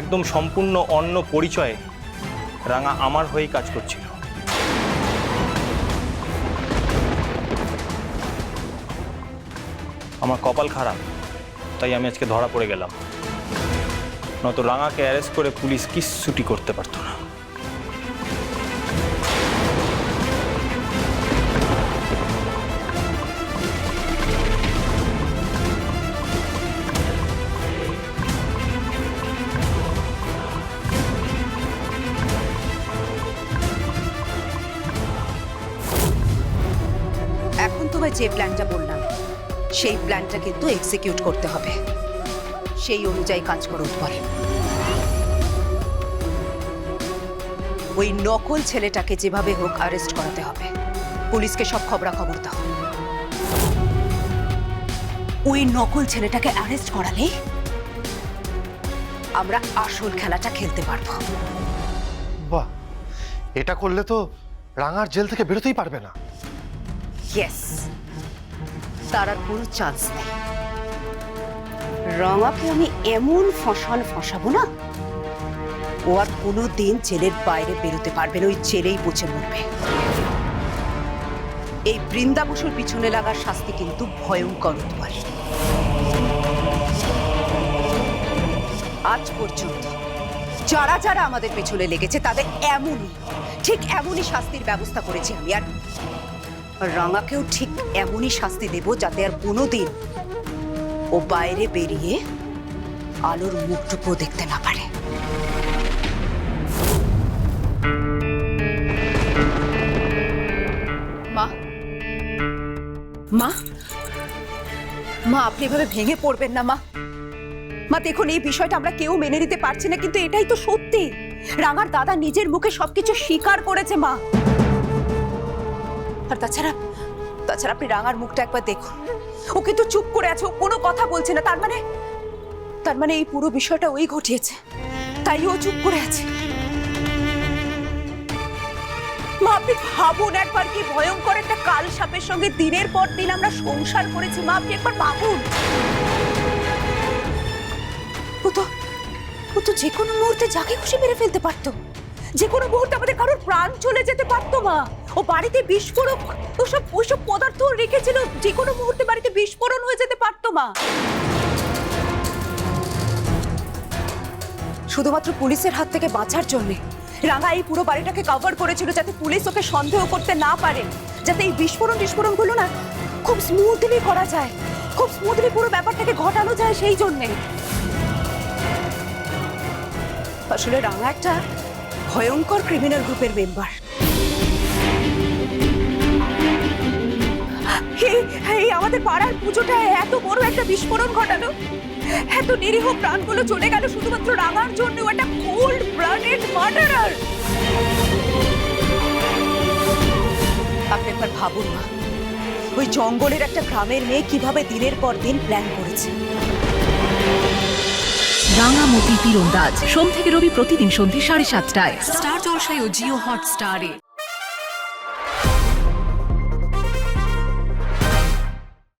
একদম সম্পূর্ণ অন্য পরিচয়ে রাঙা আমার হয়েই কাজ করছিল। আমার কপাল খারাপ, তাই আমি আজকে ধরা পড়ে গেলাম। নয়তো রাঙাকে অ্যারেস্ট করে পুলিশ কিচ্ছুটি করতে পারতো না। এখন তোমায় যে প্ল্যানটা বললাম, সেই প্ল্যানটা কিন্তু এক্সিকিউট করতে হবে। সেই অনুযায়ী কাজ করো উৎপল ওই নকল ছেলেটাকে যেভাবে হোক অ্যারেস্ট করাতে হবে। পুলিশকে সব খবরাখবর দাও। ওই নকল ছেলেটাকে অ্যারেস্ট করালে আমরা আসল খেলাটা খেলতে পারব। বাহ, এটা করলে তো রাঙার জেল থেকে বেরোতেই পারবে না। তার আর কোনো চান্স নেই। রঙাকে আমি এমন ফসান ফসাবো না, ও আর কোনো দিন জেলের বাইরে বেরোতে পারবে না, ওই জেলেই পচে মরবে। এই বৃন্দা বসুর পিছনে লাগার শাস্তি কিন্তু ভয়ঙ্কর উৎপাল আজ পর্যন্ত যারা যারা আমাদের পেছনে লেগেছে, তাদের এমনই, ঠিক এমনই শাস্তির ব্যবস্থা করেছি আমি, আর রাঙাকেও ঠিক এমনই শাস্তি দেব যাতে আর কোনোদিন ও বাইরে বেরিয়ে আলোর মুখটুকু দেখতে না পারে। মা। মা? মা আপনি এভাবে ভেঙে পড়বেন না মা। মা দেখুন এই বিষয়টা আমরা কেউ মেনে নিতে পারছি না কিন্তু এটাই তো সত্যি। রাঙার দাদা নিজের মুখে সবকিছু স্বীকার করেছে মা। আর তাছাড়া তাছাড়া আপনি রাঙার মুখটা একবার দেখুন। ও কিন্তু চুপ করে আছে, ও কোনো কথা বলছে না। তার মানে তার মানে এই পুরো বিষয়টা ওই ঘটিয়েছে। তাই ও চুপ করে আছে। মা, আপনি ভাবুন একবার কি ভয়ঙ্কর একটা কাল সাপের সঙ্গে দিনের পর দিন আমরা সংসার করেছি। মা, আপনি একবার ভাবুন। ও তো ও তো যে কোনো মুহূর্তে যাকে খুশি মেরে ফেলতে পারতো। যে কোনো মুহূর্তে আমাদের কারোর প্রাণ চলে যেতে পারতো, মা। ও বাড়িতে বিস্ফোরক? ওসব ওইসব পদার্থ রেখেছিল যে কোনো মুহূর্তে বাড়িতে বিস্ফোরণ হয়ে যেতে পারতো মা। শুধুমাত্র পুলিশের হাত থেকে বাঁচার জন্য। রাঙা এই পুরো বাড়িটাকে কভার করেছিল যাতে পুলিশ ওকে সন্দেহ করতে না পারে। যাতে এই বিস্ফোরণ, বিস্ফোরণগুলো না খুব স্মুথলি করা যায়। খুব স্মুথলি পুরো ব্যাপারটাকে ঘটানো যায় সেই জন্যে। আসলে রাঙা একটা ভয়ঙ্কর ক্রিমিনাল গ্রুপের মেম্বার পাড়ার পুজোটা এত বড় একটা বিস্ফোরণ ঘটালো। এত নিরীহ প্রাণগুলো চলে গেল শুধুমাত্র রাঙার জন্য একটা কোল্ড ব্লাডেড মার্ডারার আপনি একবার ভাবুন না ওই জঙ্গলের একটা গ্রামের মেয়ে কীভাবে দিনের পর দিন প্ল্যান করেছে? রাঙামতি তীরন্দাজ সোম থেকে রবি প্রতিদিন সন্ধ্যে সাড়ে সাতটায়। স্টার জলসায় ও জিও হটস্টারে।